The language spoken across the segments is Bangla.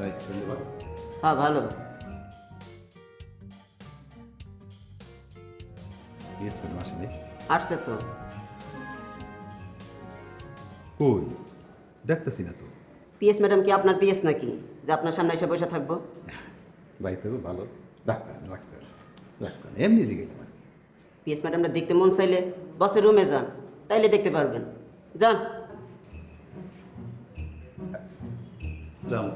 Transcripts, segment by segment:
ভাই ধন্যবাদ। হ্যাঁ ভালো। ইয়েস ম্যাডাম আসে নাই আসছে তো। কই? দেখতেছি না তো। পিএস ম্যাডাম কি আপনার পিএস নাকি? যে আপনার সামনে এসে বসে থাকব। বাড়িতে ভালো। Doctor doctor doctor. এমনি আর পিএস ম্যাডামটা দেখতে মন চাইলে বসের রুমে যান তাইলে দেখতে পারবেন। যান। যাও।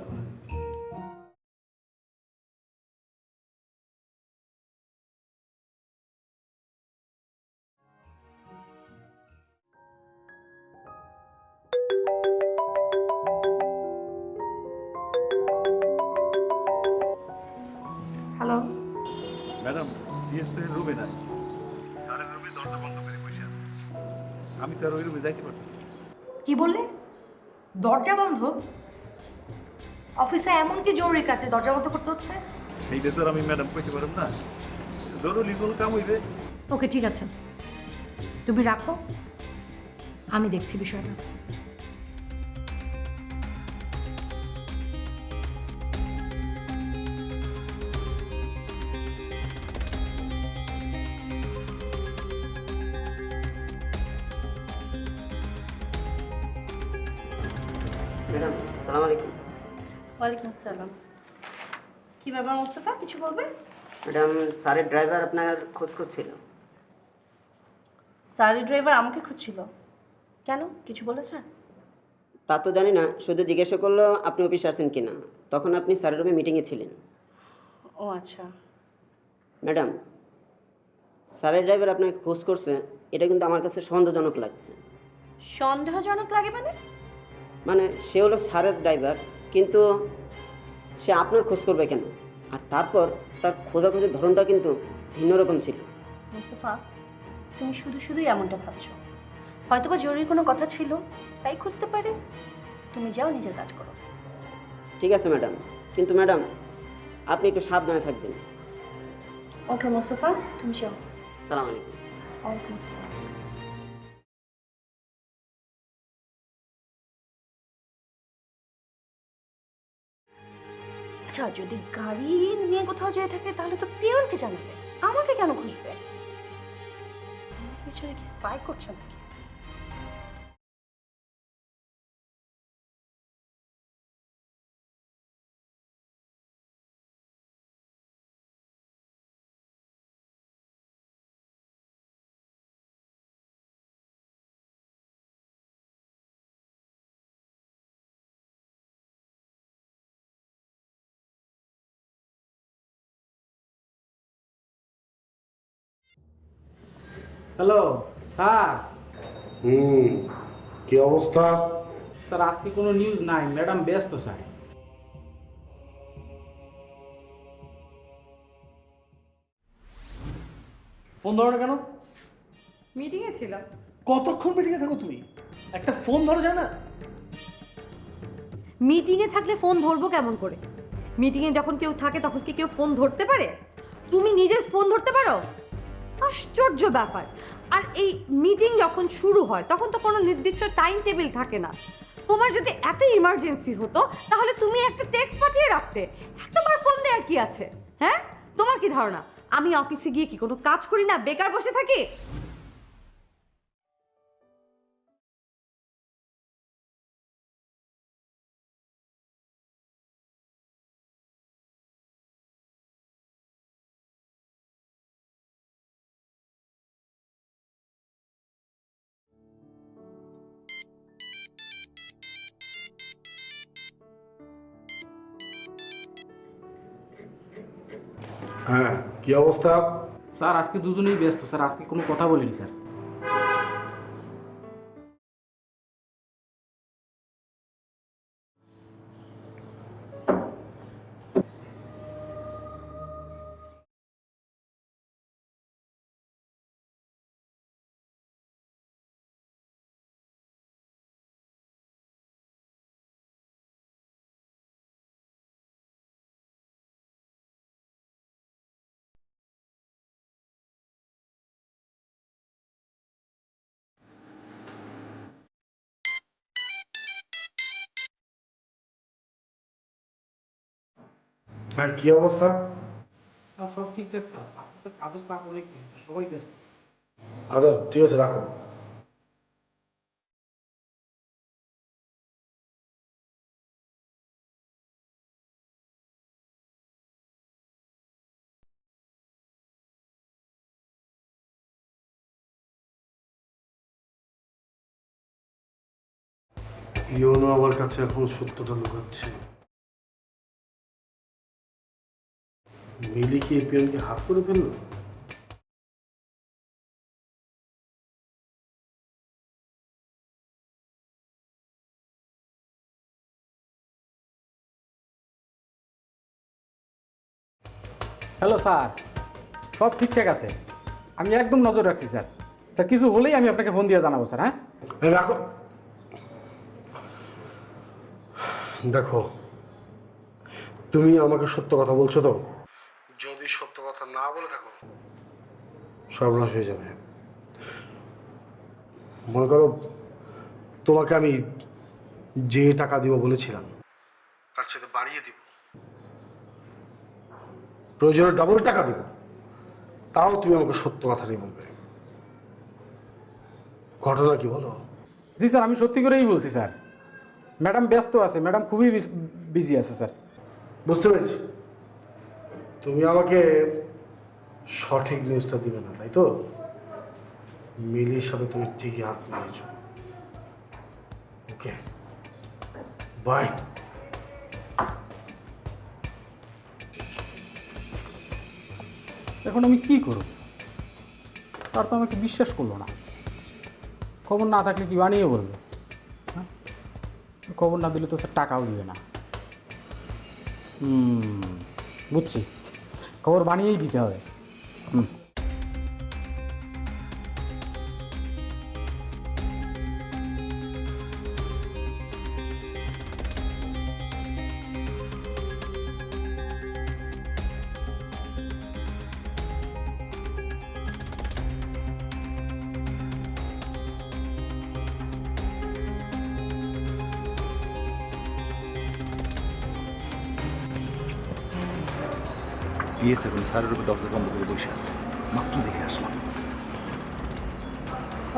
রুমে নাই। স্যারের রুমে দরজা বন্ধ করে বসে আছে। আমি তো আর ওই রুমে যাইতে পারতেছি না। কি বললে? দরজা বন্ধ? অফিসে এমন কি জরুরি কাজে দরজা বন্ধ করতে হচ্ছে? এইটা তো আর আমি ম্যাডাম কইতে পারব না। জরুরি কোনো কাম হইবে? ওকে ঠিক আছে। তুমি রাখো। আমি দেখছি বিষয়টা। ওয়ালাইকুম আসসালাম। কি ব্যাপার মোস্তফা কিছু বলবে? ম্যাডাম স্যারের ড্রাইভার আপনার খোঁজ করছিল। সারি ড্রাইভার আমাকে খুঁজছিল। কেন? কিছু বলেছে? তা তো জানি না শুধু জিজ্ঞাসা করল আপনি অফিসে আসেন কি না তখন আপনি স্যারের রুমে মিটিংয়ে ছিলেন। ও আচ্ছা। ম্যাডাম স্যারের ড্রাইভার আপনাকে খোঁজ করছে এটা কিন্তু আমার কাছে সন্দেহজনক লাগছে। সন্দেহজনক লাগে মানে? মানে সে হলো স্যারের ড্রাইভার কিন্তু সে আপনার খোঁজ করবে কেন? আর তারপর তার খোঁজাখোঁজির ধরনটা কিন্তু ভিন্ন রকম ছিল। মোস্তফা তুমি শুধু শুধুই এমনটা ভাবছ। হয়তোবা জরুরি কোনো কথা ছিল তাই খুঁজতে পারে। তুমি যাও নিজের কাজ করো। ঠিক আছে ম্যাডাম। কিন্তু ম্যাডাম আপনি একটু সাবধানে থাকবেন। ওকে মোস্তফা তুমি যাও। সালাম আলাইকুম। ওয়ালাইকুম আসসালাম। আচ্ছা যদি গাড়ি নিয়ে কোথাও যেয়ে থাকে, তাহলে তো পিয়নকে জানাবে। আমাকে কেন খুঁজবে? পিছনে কি স্পাই করছে নাকি? Hello sir. হুম কি অবস্থা? স্যার আজকে কোনো নিউজ নাই। ম্যাডাম ব্যস্ত স্যার। ফোন ধরো না কেন? মিটিংয়ে ছিলাম। কতক্ষণ মিটিংয়ে থাকো তুমি? একটা ফোন ধরা যায় না? মিটিংয়ে থাকলে ফোন ধরবো কেমন করে? মিটিংয়ে যখন কেউ থাকে তখন কি কেউ ফোন ধরতে পারে? তুমি নিজে ফোন ধরতে পারো? আশ্চর্য ব্যাপার। আর এই মিটিং যখন শুরু হয়, তখন তো কোনো নির্দিষ্ট টাইম টেবিল থাকে না। তোমার যদি এত ইমার্জেন্সি হতো, তাহলে তুমি একটা টেক্সট পাঠিয়ে রাখতে। তোমার ফোন দেওয়ার কি আছে? হ্যাঁ? তোমার কি ধারণা? আমি অফিসে গিয়ে কি কোনো কাজ করি না? বেকার বসে থাকি? হ্যাঁ কি অবস্থা? স্যার আজকে দুজনেই ব্যস্ত। স্যার আজকে কোনো কথা বলিনি স্যার। হ্যাঁ কি অবস্থা? সব ঠিকঠাক স্যার আজকে কাজের চাপ অনেক বেশি, সবাই ব্যস্ত। আচ্ছা ঠিক আছে রাখো। ইয়োনো আমার কাছে এখন সত্যটা লুকাচ্ছে। মিলি কি এপিএনকে হাত করে ফেলল? হ্যালো স্যার সব ঠিকঠাক আছে। আমি একদম নজর রাখছি স্যার। স্যার কিছু হলেই আমি আপনাকে ফোন দিয়ে জানাব স্যার হ্যাঁ? রাখো। দেখো তুমি আমাকে সত্য কথা বলছো তো? কথা না বলে থাকো। সর্বনাশ হয়ে যাবে। মনে করো তোমাকে আমি যে টাকা দিব বলেছিলাম তার সাথে বাড়িয়ে দিব। প্রয়োজনে ডাবল টাকা দিব। তাও তুমি আমাকে সত্য কথাটাই বলবে। ঘটনা কি বলো? জি স্যার আমি সত্যি করেই বলছি স্যার। ম্যাডাম ব্যস্ত আছে ম্যাডাম খুবই বিজি আছে স্যার। বুঝতে পেরেছি। তুমি আমাকে সঠিক নিউজটা দিবে না, তাই তো? মিলির সাথে তুমি ঠিকই হাত মিলিয়েছ। ওকে বাই এখন আমি কি করব? তার তো আমাকে বিশ্বাস করল না। খবর না থাকলে কি বানিয়ে বলবে? হ্যাঁ? খবর না দিলে তো স্যার টাকাও দিবে না। বুঝছি। খবর বানিয়েই দিতে হবে। হুম বিএস এখন স্যারের উপর দরজা বন্ধ করে বসে আছে। মাত্র দেখে আসলাম।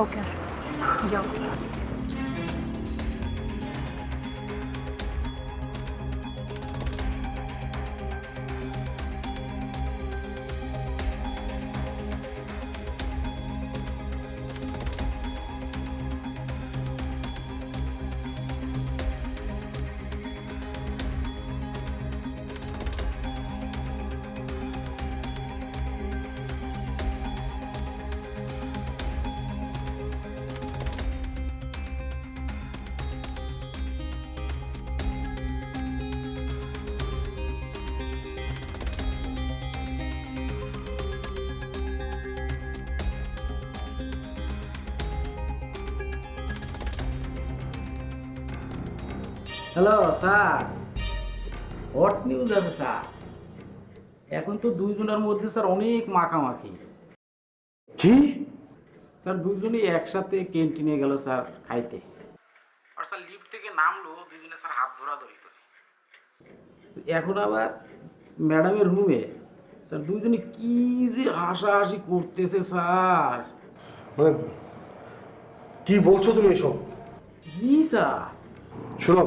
ওকে যাও। হ্যালো স্যার হট নিউজ আছে স্যার এখন তো দুইজনের মধ্যে স্যার অনেক মাখামাখি। কি? স্যার দুজনেই একসাথে ক্যান্টিনে গেল স্যার খাইতে। আর স্যার লিফট থেকে নামলো দুজনে স্যার হাত ধরাধরি করে। এখন আবার ম্যাডামের রুমে স্যার দুজনে কি যে হাসাহাসি করতেছে স্যার মানে কি বলছো তুমি এসব? জি স্যার শোনো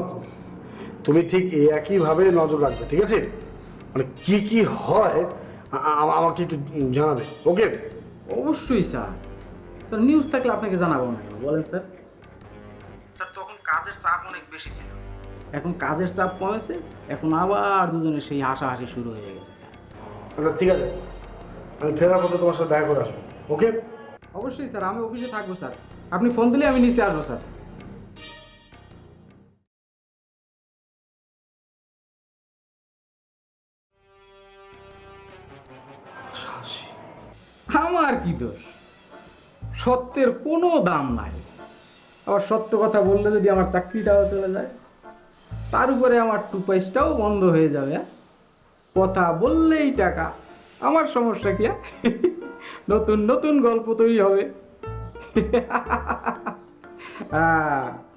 তুমি ঠিক এই একইভাবে নজর রাখবে ঠিক আছে? মানে কি কি হয় আমাকে একটু জানাবে ওকে? অবশ্যই স্যার। স্যার নিউজ থাকলে আপনাকে জানাব না বলেন স্যার। স্যার তখন কাজের চাপ অনেক বেশি ছিল। এখন কাজের চাপ কমেছে এখন আবার দুজনের সেই হাসাহাসি শুরু হয়ে গেছে স্যার। আচ্ছা ঠিক আছে। আমি ফেরার পথে তোমার সাথে দেখা করে আসব ওকে? অবশ্যই স্যার আমি অফিসে থাকব স্যার। আপনি ফোন দিলে আমি নিচে আসব স্যার। কি দোষ সত্যের কোনো দাম নাই আবার সত্য কথা বললে যদি আমার চাকরিটাও চলে যায়, তার উপরে আমার টু পয়সাটাও বন্ধ হয়ে যাবে? কথা বললেই টাকা, আমার সমস্যা কি? নতুন নতুন গল্প তৈরি হবে হ্যাঁ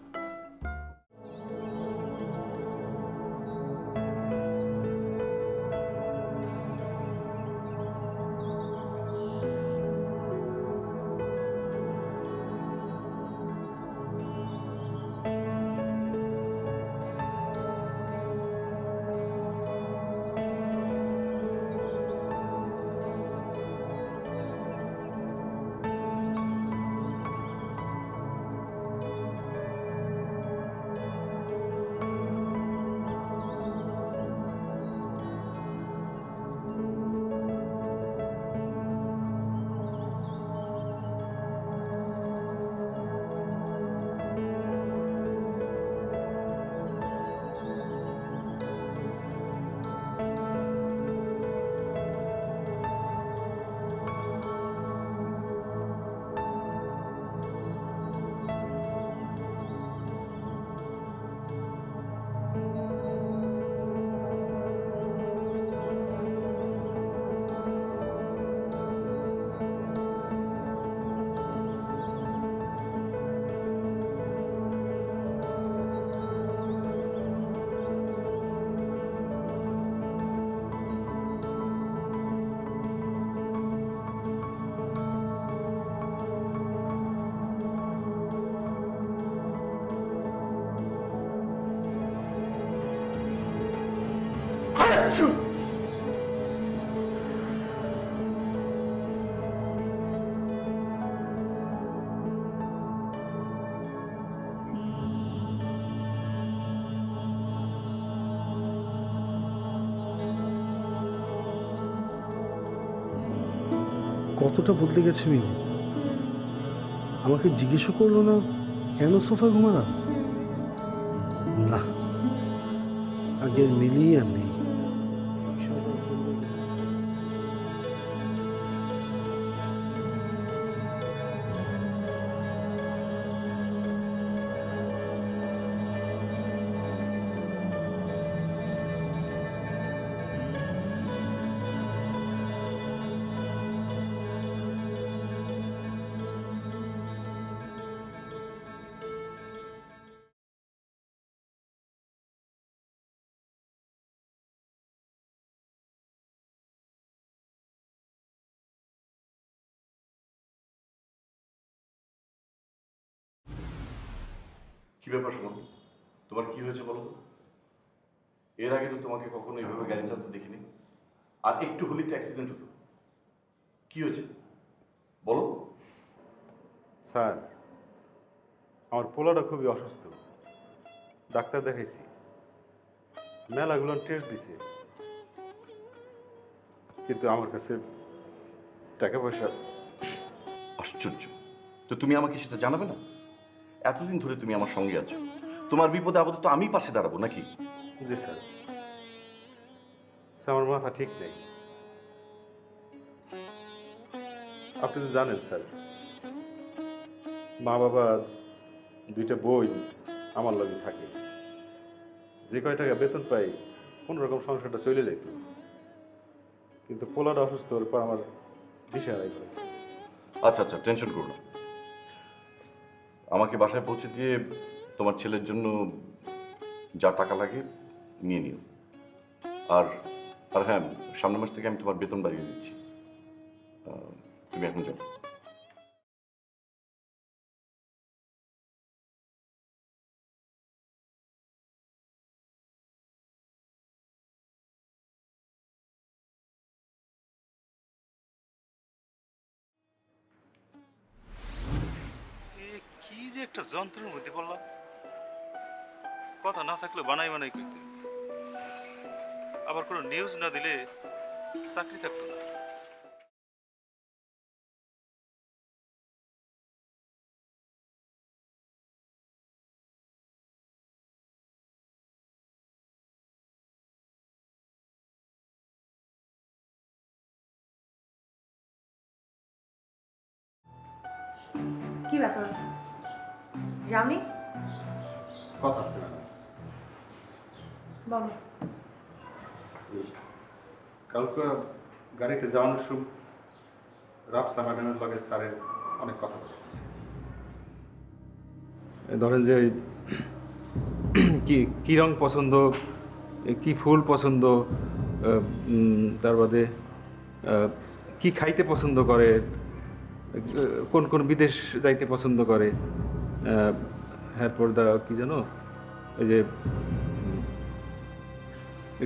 কতটা বদলে গেছে মিলি? আমাকে জিজ্ঞেসও করল না, কেন সোফা ঘুমালাম? না, আগের মিলি আর নেই কি ব্যাপার শোনো? তোমার কি হয়েছে বলো তো? এর আগে তো তোমাকে কখনো এইভাবে গাড়ি চালাতে দেখিনি। আর একটু হলেই তো অ্যাক্সিডেন্ট হতো। কি হয়েছে? বলো। স্যার আমার পোলাটা খুবই অসুস্থ। ডাক্তার দেখাইছি। মেলাগুলো টেস্ট দিছে। কিন্তু আমার কাছে টাকা পয়সা আশ্চর্য। তো তুমি আমাকে সেটা জানাবে না? এতদিন ধরে তুমি আমার সঙ্গে আছো। তোমার বিপদে আপদে তো আমি পাশে দাঁড়াবো নাকি? জি স্যার। স্যার আমার মাথা ঠিক নেই। আপনি তো জানেন স্যার মা বাবা দুইটা বই আমার লগে থাকে। যে কয় টাকা বেতন পাই কোনো রকম সংসারটা চলে যাইত। কিন্তু পোলাটা অসুস্থ হওয়ার পর আমার দিশে আচ্ছা আচ্ছা টেনশন করো না। আমাকে বাসায় পৌঁছে দিয়ে তোমার ছেলের জন্য যা টাকা লাগে নিয়ে নিও। আর আর হ্যাঁ সামনের মাস থেকে আমি তোমার বেতন বাড়িয়ে দিচ্ছি। তুমি এখন যাও। একটা যন্ত্রের মধ্যে পড়লাম। কথা না থাকলে বানাই বানাই কইতে। আবার কোনো নিউজ না দিলে চাকরি থাকতো না। কি ব্যাপার? যাওনি কথা আছে বলো। কালকে গাড়িতে যাওয়ানোর সময় রাফসা ম্যাডামের লগে স্যারের অনেক কথা বলা হয়েছে। এ ধরেন যে কি কী রং পছন্দ কি ফুল পছন্দ তার বাদে কি খাইতে পছন্দ করে কোন কোন বিদেশ যাইতে পছন্দ করে এরপর দা কি জানো ওই যে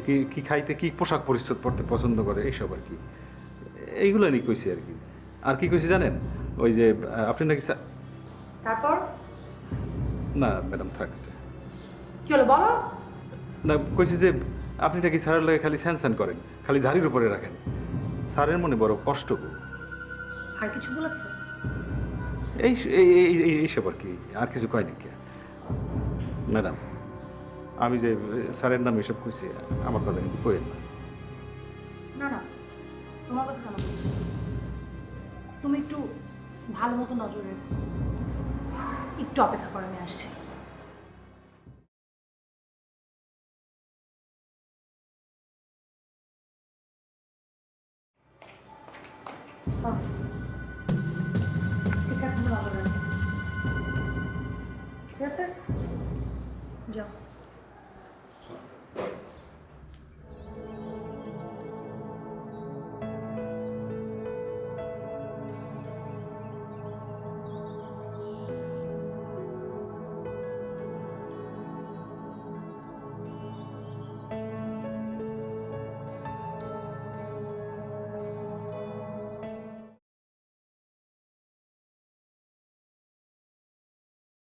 কি কি খাইতে কি পোশাক পরিচ্ছদ পরতে পছন্দ করে এইসব আর কি। এইগুলো নিয়ে কইছি আর কি। আর কি কইছি জানেন? ওই যে আপনি নাকি তারপর? না ম্যাডাম থাক। চলো বলো। না কইছি যে আপনি নাকি স্যারের লাগে খালি স্যান করেন খালি ঝাড়ির উপরে রাখেন। স্যারের মনে বড় কষ্ট। আর কিছু বলেছে? এই এই এই- এইসব আর কি, আর কিছু কয় নাকি? ম্যাডাম, আমি যে, স্যারের নাম এসব খুঁজছি আমার কথা কিন্তু কইেন না। না তোমার কথা কেন তুমি একটু ভালো মতো নজর একটু অপেক্ষা করে, আমি আসছি। ঠিক আছে যাও